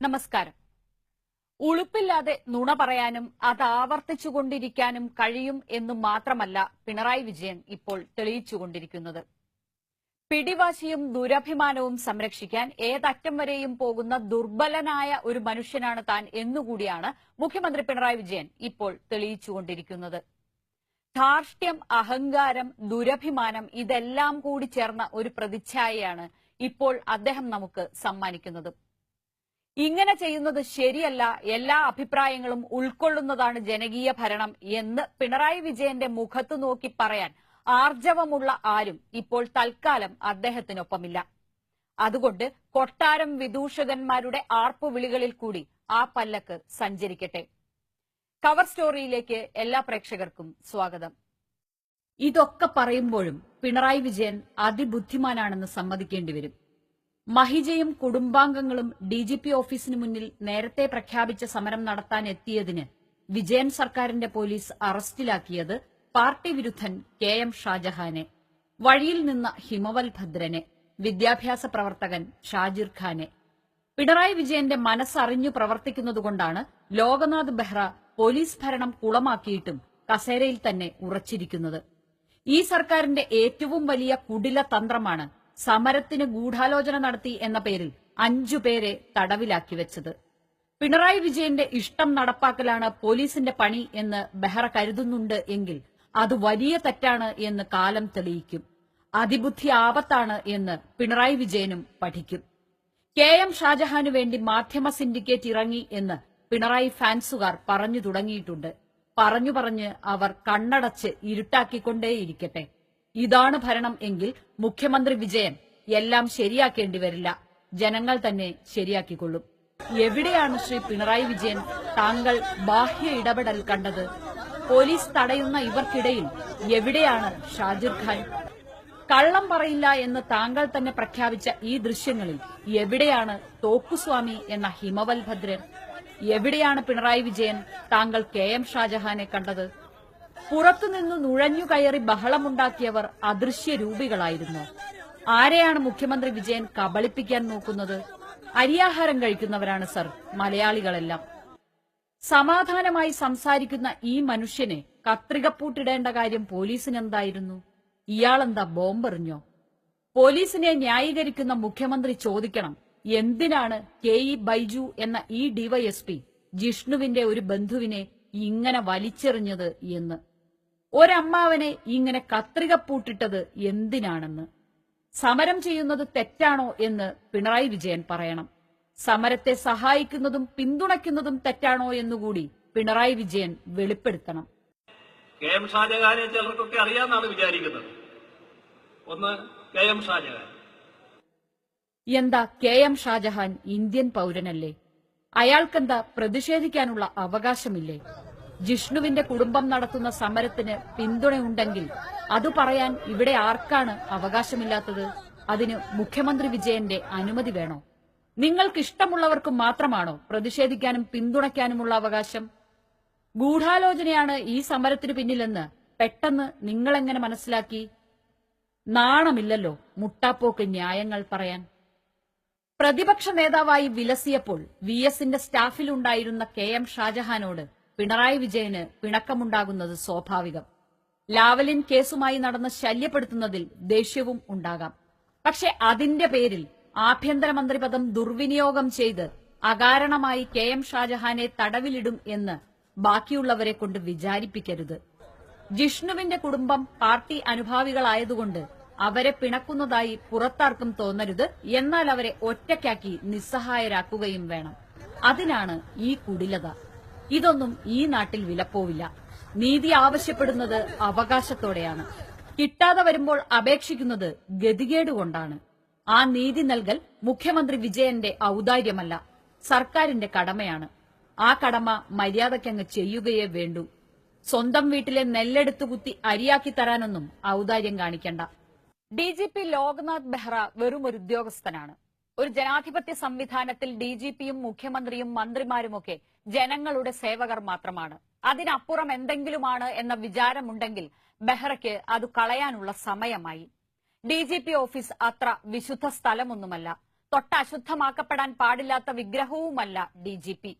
നമസ്കാരം. ഉളുപ്പില്ലാതെ നുണ പറയാനും അത് ആവർത്തിച്ചുകൊണ്ടിരിക്കാനും കഴിയും എന്ന് മാത്രമല്ല പിണറായി വിജയൻ ഇപ്പോൾ തെളിയിച്ചുകൊണ്ടിരിക്കുന്നത് പിടിവാശിയും ദുരഭിമാനവും സംരക്ഷിക്കാൻ ഏതറ്റം വരെയും പോകുന്ന ദുർബലനായ ഒരു മനുഷ്യനാണ് താൻ എന്നുകൂടിയാണ് മുഖ്യമന്ത്രി പിണറായി വിജയൻ ഇപ്പോൾ തെളിയിച്ചുകൊണ്ടിരിക്കുന്നത് ധാർഷ്ട്യം അഹങ്കാരം ദുരഭിമാനം ഇതെല്ലാം കൂടി ചേർന്ന ഒരു പ്രതിച്ഛായയാണ് ഇപ്പോൾ അദ്ദേഹം നമുക്ക് സമ്മാനിക്കുന്നത്. ഇങ്ങനെ ചെയ്യുന്നത് ശരിയല്ല. എല്ലാ അഭിപ്രായങ്ങളും ഉൾക്കൊള്ളുന്നതാണ് ജനകീയ ഭരണം എന്ന് പിണറായി വിജയന്റെ മുഖത്ത് നോക്കി പറയാൻ ആർജവമുള്ള ആരും ഇപ്പോൾ തൽക്കാലം അദ്ദേഹത്തിനൊപ്പമില്ല. അതുകൊണ്ട് കൊട്ടാരം വിദൂഷകന്മാരുടെ ആർപ്പുവിളികളിൽ കൂടി ആ പല്ലക്ക് സഞ്ചരിക്കട്ടെ. കവർ സ്റ്റോറിയിലേക്ക് എല്ലാ പ്രേക്ഷകർക്കും സ്വാഗതം. ഇതൊക്കെ പറയുമ്പോഴും പിണറായി വിജയൻ അതിബുദ്ധിമാനാണെന്ന് സമ്മതിക്കേണ്ടി വരും. മഹിജയും കുടുംബാംഗങ്ങളും ഡിജിപി ഓഫീസിന് മുന്നിൽ നേരത്തെ പ്രഖ്യാപിച്ച സമരം നടത്താൻ എത്തിയതിന് വിജയൻ സർക്കാരിന്റെ പോലീസ് അറസ്റ്റിലാക്കിയത് പാർട്ടി വിരുദ്ധൻ കെ എം ഷാജഹാനെ വഴിയിൽ നിന്ന ഹിമവൽ ഭദ്രനെ വിദ്യാഭ്യാസ പ്രവർത്തകൻ ഷാജിർ ഖാനെ. പിണറായി വിജയന്റെ മനസ്സറിഞ്ഞു പ്രവർത്തിക്കുന്നതുകൊണ്ടാണ് ലോകനാഥ് ബെഹ്റ പോലീസ് ഭരണം കുളമാക്കിയിട്ടും കസേരയിൽ തന്നെ ഉറച്ചിരിക്കുന്നത്. ഈ സർക്കാരിന്റെ ഏറ്റവും വലിയ കുടില തന്ത്രമാണ് സമരത്തിന് ഗൂഢാലോചന നടത്തി എന്ന പേരിൽ അഞ്ചു പേരെ തടവിലാക്കി വെച്ചത്. പിണറായി വിജയന്റെ ഇഷ്ടം നടപ്പാക്കലാണ് പോലീസിന്റെ പണി എന്ന് ബെഹ്റ കരുതുന്നുണ്ട് എങ്കിൽ അത് വലിയ തെറ്റാണ് എന്ന് കാലം തെളിയിക്കും. അതിബുദ്ധി ആപത്താണ് എന്ന് പിണറായി വിജയനും പഠിക്കും. കെ എം ഷാജഹാനു വേണ്ടി മാധ്യമ സിൻഡിക്കേറ്റ് ഇറങ്ങി എന്ന് പിണറായി ഫാൻസുകാർ പറഞ്ഞു തുടങ്ങിയിട്ടുണ്ട്. പറഞ്ഞു പറഞ്ഞ് അവർ കണ്ണടച്ച് ഇരുട്ടാക്കിക്കൊണ്ടേയിരിക്കട്ടെ. ഇതാണ് ഭരണം എങ്കിൽ മുഖ്യമന്ത്രി വിജയൻ എല്ലാം ശരിയാക്കേണ്ടി വരില്ല. ജനങ്ങൾ തന്നെ ശരിയാക്കിക്കൊള്ളും. എവിടെയാണ് ശ്രീ പിണറായി വിജയൻ താങ്കൾ ബാഹ്യ ഇടപെടൽ കണ്ടത്? പോലീസ് തടയുന്ന ഇവർക്കിടയിൽ എവിടെയാണ് ഷാജിർ ഖാൻ? കള്ളം പറയില്ല എന്ന് താങ്കൾ തന്നെ പ്രഖ്യാപിച്ച ഈ ദൃശ്യങ്ങളിൽ എവിടെയാണ് തോക്കുസ്വാമി എന്ന ഹിമവൽഭദ്രൻ എവിടെയാണ് പിണറായി വിജയൻ താങ്കൾ കെ എം ഷാജഹാനെ കണ്ടത്? പുറത്തുനിന്ന് നുഴഞ്ഞു കയറി ബഹളമുണ്ടാക്കിയവർ അദൃശ്യ രൂപികളായിരുന്നു ആരെയാണ് മുഖ്യമന്ത്രി വിജയൻ കബളിപ്പിക്കാൻ നോക്കുന്നത്? അരിയാഹാരം കഴിക്കുന്നവരാണ് സർ മലയാളികളെല്ലാം. സമാധാനമായി സംസാരിക്കുന്ന ഈ മനുഷ്യനെ കത്രികപ്പൂട്ടിടേണ്ട കാര്യം പോലീസിനെന്തായിരുന്നു? ഇയാളെന്താ ബോംബെറിഞ്ഞോ? പോലീസിനെ ന്യായീകരിക്കുന്ന മുഖ്യമന്ത്രി ചോദിക്കണം എന്തിനാണ് കെ ഇ ബൈജു എന്ന ഈ ഡിവൈഎസ്പി ജിഷ്ണുവിന്റെ ഒരു ബന്ധുവിനെ ഇങ്ങനെ വലിച്ചെറിഞ്ഞത് എന്ന്? ഒരമ്മാവനെ ഇങ്ങനെ കത്രിക പൂട്ടിട്ടത് എന്തിനാണെന്ന്? സമരം ചെയ്യുന്നത് തെറ്റാണോ എന്ന് പിണറായി വിജയൻ പറയണം. സമരത്തെ സഹായിക്കുന്നതും പിന്തുണയ്ക്കുന്നതും തെറ്റാണോ എന്നുകൂടി പിണറായി വിജയൻ വെളിപ്പെടുത്തണം. കെ എം ഷാജഹാനെ ചിലർക്കൊക്കെ അറിയാമെന്നാണ് വിചാരിക്കുന്നത്. ഒന്ന് കെ എം ഷാജഹാൻ. എന്താ കെ എം ഷാജഹാൻ ഇന്ത്യൻ പൗരനല്ലേ? അയാൾക്കെന്താ പ്രതിഷേധിക്കാനുള്ള അവകാശമില്ലേ? ജിഷ്ണുവിന്റെ കുടുംബം നടത്തുന്ന സമരത്തിന് പിന്തുണയുണ്ടെങ്കിൽ അത് പറയാൻ ഇവിടെ ആർക്കാണ് അവകാശമില്ലാത്തത്? അതിന് മുഖ്യമന്ത്രി വിജയന്റെ അനുമതി വേണോ? നിങ്ങൾക്ക് ഇഷ്ടമുള്ളവർക്ക് മാത്രമാണോ പ്രതിഷേധിക്കാനും പിന്തുണയ്ക്കാനുമുള്ള അവകാശം? ഗൂഢാലോചനയാണ് ഈ സമരത്തിന് പിന്നിലെന്ന് പെട്ടെന്ന് നിങ്ങളെങ്ങനെ മനസ്സിലാക്കി? നാണമില്ലല്ലോ മുട്ടാപ്പോക്ക് ന്യായങ്ങൾ പറയാൻ. പ്രതിപക്ഷ നേതാവായി വിലസിയപ്പോൾ വി എസിന്റെ സ്റ്റാഫിലുണ്ടായിരുന്ന കെ എം ഷാജഹാനോട് പിണറായി വിജയന് പിണക്കമുണ്ടാകുന്നത് സ്വാഭാവികം. ലാവലിൻ കേസുമായി നടന്ന ശല്യപ്പെടുത്തുന്നതിൽ ദേഷ്യവും ഉണ്ടാകാം. പക്ഷെ അതിന്റെ പേരിൽ ആഭ്യന്തരമന്ത്രി പദം ദുർവിനിയോഗം ചെയ്ത് അകാരണമായി കെ എം ഷാജഹാനെ തടവിലിടും എന്ന് ബാക്കിയുള്ളവരെ കൊണ്ട് വിചാരിപ്പിക്കരുത്. ജിഷ്ണുവിന്റെ കുടുംബം പാർട്ടി അനുഭാവികളായതുകൊണ്ട് അവരെ പിണക്കുന്നതായി പുറത്താർക്കും തോന്നരുത് എന്നാൽ അവരെ ഒറ്റയ്ക്കാക്കി നിസ്സഹായരാക്കുകയും വേണം. അതിനാണ് ഈ കുടിലത. ഇതൊന്നും ഈ നാട്ടിൽ വിലപ്പോവില്ല. നീതി ആവശ്യപ്പെടുന്നത് അവകാശത്തോടെയാണ്. കിട്ടാതെ വരുമ്പോൾ അപേക്ഷിക്കുന്നത് ഗതികേട് കൊണ്ടാണ് ആ നീതി നൽകൽ മുഖ്യമന്ത്രി വിജയന്റെ ഔദാര്യമല്ല സർക്കാരിന്റെ കടമയാണ്. ആ കടമ മര്യാദയ്ക്കങ്ങ് ചെയ്യുകയേ വേണ്ടൂ. സ്വന്തം വീട്ടിലെ നെല്ലെടുത്തു കുത്തി അരിയാക്കി തരാനൊന്നും ഔദാര്യം കാണിക്കണ്ട. D G P Loknath Behera വെറും ഒരു ഉദ്യോഗസ്ഥനാണ്. ഒരു ജനാധിപത്യ സംവിധാനത്തിൽ ഡി ജി പിയും മുഖ്യമന്ത്രിയും മന്ത്രിമാരുമൊക്കെ ജനങ്ങളുടെ സേവകർ മാത്രമാണ്. അതിനപ്പുറം എന്തെങ്കിലുമാണ് എന്ന വിചാരമുണ്ടെങ്കിൽ ബെഹ്റയ്ക്ക് അത് കളയാനുള്ള സമയമായി. ഡി ജി പി ഓഫീസ് അത്ര വിശുദ്ധ സ്ഥലമൊന്നുമല്ല. തൊട്ടശുദ്ധമാക്കപ്പെടാൻ പാടില്ലാത്ത വിഗ്രഹവുമല്ല ഡി ജി പി.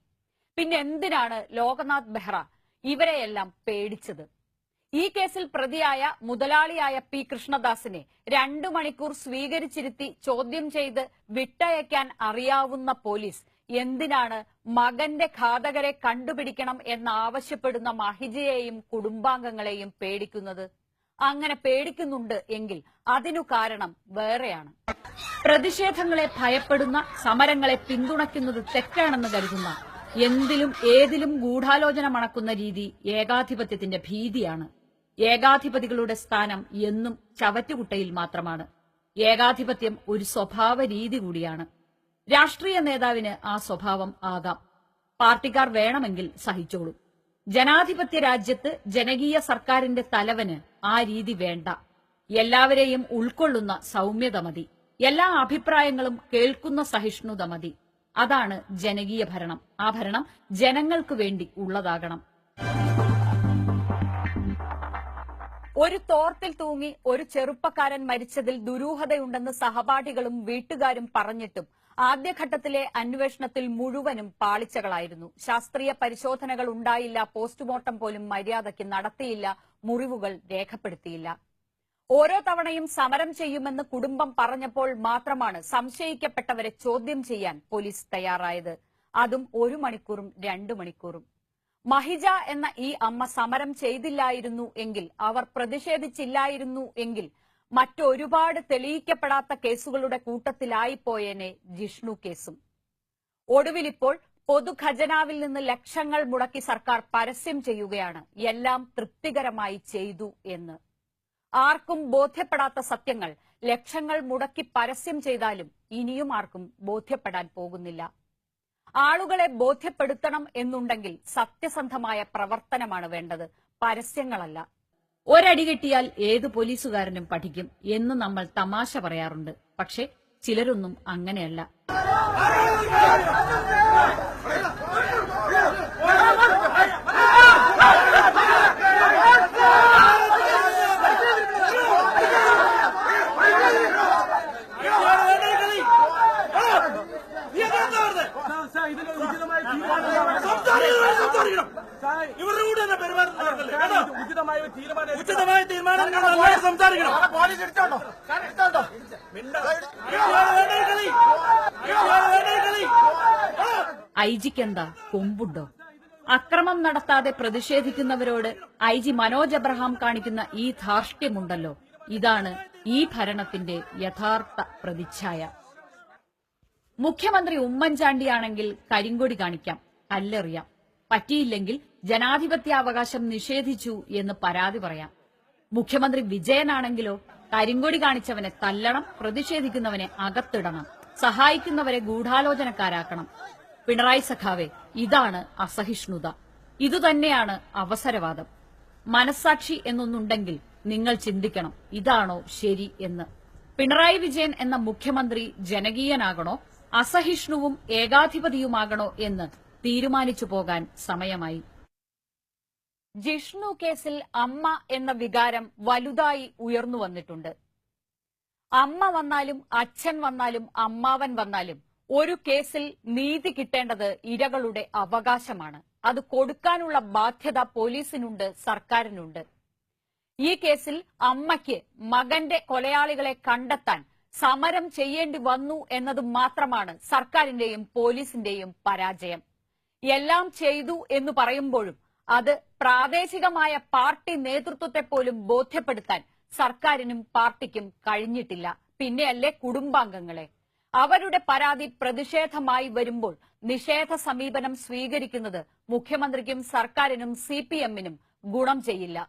പിന്നെ എന്തിനാണ് ലോകനാഥ് ബെഹ്റ ഇവരെയെല്ലാം പേടിച്ചത്? ഈ കേസിൽ പ്രതിയായ മുതലാളിയായ പി കൃഷ്ണദാസിനെ രണ്ടു മണിക്കൂർ സ്വീകരിച്ചിരുത്തി ചോദ്യം ചെയ്ത് വിട്ടയക്കാൻ അറിയാവുന്ന പോലീസ് എന്തിനാണ് മകന്റെ ഘാതകരെ കണ്ടുപിടിക്കണം എന്നാവശ്യപ്പെടുന്ന മഹിജയെയും കുടുംബാംഗങ്ങളെയും പേടിക്കുന്നത്? അങ്ങനെ പേടിക്കുന്നുണ്ട് എങ്കിൽ അതിനു കാരണം വേറെയാണ്. പ്രതിഷേധങ്ങളെ ഭയപ്പെടുന്ന സമരങ്ങളെ പിന്തുണയ്ക്കുന്നത് തെറ്റാണെന്ന് കരുതുന്ന എന്തിലും ഏതിലും ഗൂഢാലോചന മണക്കുന്ന രീതി ഏകാധിപത്യത്തിന്റെ ഭീതിയാണ്. ഏകാധിപതികളുടെ സ്ഥാനം എന്നും ചവറ്റുകുട്ടയിൽ മാത്രമാണ്. ഏകാധിപത്യം ഒരു സ്വഭാവ രീതി കൂടിയാണ്. രാഷ്ട്രീയ നേതാവിന് ആ സ്വഭാവം ആകാം. പാർട്ടിക്കാർ വേണമെങ്കിൽ സഹിച്ചോളും. ജനാധിപത്യ രാജ്യത്ത് ജനകീയ സർക്കാരിന്റെ തലവന് ആ രീതി വേണ്ട. എല്ലാവരെയും ഉൾക്കൊള്ളുന്ന സൗമ്യത മതി. എല്ലാ അഭിപ്രായങ്ങളും കേൾക്കുന്ന സഹിഷ്ണുത മതി. അതാണ് ജനകീയ ഭരണം. ആ ഭരണം ജനങ്ങൾക്ക് വേണ്ടി ഉള്ളതാകണം. ഒരു തോർത്തിൽ തൂങ്ങി ഒരു ചെറുപ്പക്കാരൻ മരിച്ചതിൽ ദുരൂഹതയുണ്ടെന്ന് സഹപാഠികളും വീട്ടുകാരും പറഞ്ഞിട്ടും ആദ്യഘട്ടത്തിലെ അന്വേഷണത്തിൽ മുഴുവനും പാളിച്ചകളായിരുന്നു. ശാസ്ത്രീയ പരിശോധനകൾ ഉണ്ടായില്ല പോസ്റ്റ്മോർട്ടം പോലും മര്യാദയ്ക്ക് നടത്തിയില്ല മുറിവുകൾ രേഖപ്പെടുത്തിയില്ല. ഓരോ തവണയും സമരം ചെയ്യുമെന്ന് കുടുംബം പറഞ്ഞപ്പോൾ മാത്രമാണ് സംശയിക്കപ്പെട്ടവരെ ചോദ്യം ചെയ്യാൻ പോലീസ് തയ്യാറായത്. അതും ഒരു മണിക്കൂറും രണ്ടു മണിക്കൂറും. മഹിജ എന്ന ഈ അമ്മ സമരം ചെയ്തില്ലായിരുന്നു എങ്കിൽ അവർ പ്രതിഷേധിച്ചില്ലായിരുന്നു എങ്കിൽ മറ്റൊരുപാട് തെളിയിക്കപ്പെടാത്ത കേസുകളുടെ കൂട്ടത്തിലായിപ്പോയേനെ ജിഷ്ണു കേസും. ഒടുവിലിപ്പോൾ പൊതുഖജനാവിൽ നിന്ന് ലക്ഷങ്ങൾ മുടക്കി സർക്കാർ പരസ്യം ചെയ്യുകയാണ്. എല്ലാം തൃപ്തികരമായി ചെയ്തു എന്ന്. ആർക്കും ബോധ്യപ്പെടാത്ത സത്യങ്ങൾ. ലക്ഷങ്ങൾ മുടക്കി പരസ്യം ചെയ്താലും ഇനിയും ആർക്കും ബോധ്യപ്പെടാൻ പോകുന്നില്ല. ആളുകളെ ബോധ്യപ്പെടുത്തണം എന്നുണ്ടെങ്കിൽ സത്യസന്ധമായ പ്രവർത്തനമാണ് വേണ്ടത്. പരസ്യങ്ങളല്ല. ഒരടി കിട്ടിയാൽ ഏത് പോലീസുകാരനും പഠിക്കും എന്ന് നമ്മൾ തമാശ പറയാറുണ്ട്. പക്ഷെ ചിലരൊന്നും അങ്ങനെയല്ല. ഇവരുടെ കൂടെ തന്നെ പെരുമാറുന്നത്. ഉചിതമായ ഒരു തീരുമാനം ഉചിതമായ തീരുമാനം നന്നായി സംസാരിക്കണം. പോലീസ് എടുത്തോണ്ടോ എടുത്തോണ്ടോ ഐ ജിക്കെന്താ കൊമ്പുണ്ടോ? അക്രമം നടത്താതെ പ്രതിഷേധിക്കുന്നവരോട് ഐ ജി മനോജ് അബ്രഹാം കാണിക്കുന്ന ഈ ധാർഷ്ട്യമുണ്ടല്ലോ. ഇതാണ് ഈ ഭരണത്തിന്റെ യഥാർത്ഥ പ്രതിച്ഛായ. മുഖ്യമന്ത്രി ഉമ്മൻചാണ്ടിയാണെങ്കിൽ കരിങ്കൊടി കാണിക്കാം. കല്ലെറിയാം പറ്റിയില്ലെങ്കിൽ ജനാധിപത്യാവകാശം നിഷേധിച്ചു എന്ന് പരാതി പറയാം. മുഖ്യമന്ത്രി വിജയനാണെങ്കിലോ കരിങ്കൊടി കാണിച്ചവനെ തല്ലണം പ്രതിഷേധിക്കുന്നവനെ അകത്തിടണം സഹായിക്കുന്നവരെ ഗൂഢാലോചനക്കാരാക്കണം. പിണറായി സഖാവെ ഇതാണ് അസഹിഷ്ണുത. ഇതുതന്നെയാണ് അവസരവാദം. മനസാക്ഷി എന്നൊന്നുണ്ടെങ്കിൽ നിങ്ങൾ ചിന്തിക്കണം ഇതാണോ ശരി എന്ന്. പിണറായി വിജയൻ എന്ന മുഖ്യമന്ത്രി ജനകീയനാകണോ അസഹിഷ്ണുവും ഏകാധിപതിയുമാകണോ എന്ന് തീരുമാനിച്ചു പോകാൻ സമയമായി. ജിഷ്ണു കേസിൽ അമ്മ എന്ന വികാരം വലുതായി ഉയർന്നു വന്നിട്ടുണ്ട്. അമ്മ വന്നാലും അച്ഛൻ വന്നാലും അമ്മാവൻ വന്നാലും ഒരു കേസിൽ നീതി കിട്ടേണ്ടത് ഇരകളുടെ അവകാശമാണ്. അത് കൊടുക്കാനുള്ള ബാധ്യത പോലീസിനുണ്ട് സർക്കാരിനുണ്ട്. ഈ കേസിൽ അമ്മയ്ക്ക് മകന്റെ കൊലയാളികളെ കണ്ടെത്താൻ സമരം ചെയ്യേണ്ടി വന്നു എന്നത് മാത്രമാണ് സർക്കാരിന്റെയും പോലീസിന്റെയും പരാജയം. എല്ലാം ചെയ്തു എന്ന് പറയുമ്പോഴും അത് പ്രാദേശികമായ പാർട്ടി നേതൃത്വത്തെ പോലും ബോധ്യപ്പെടുത്താൻ സർക്കാരിനും പാർട്ടിക്കും കഴിഞ്ഞിട്ടില്ല. പിന്നെയല്ലേ കുടുംബാംഗങ്ങളെ. അവരുടെ പരാതി പ്രതിഷേധമായി വരുമ്പോൾ നിഷേധ സമീപനം സ്വീകരിക്കുന്നത് മുഖ്യമന്ത്രിക്കും സർക്കാരിനും സി ഗുണം ചെയ്യില്ല.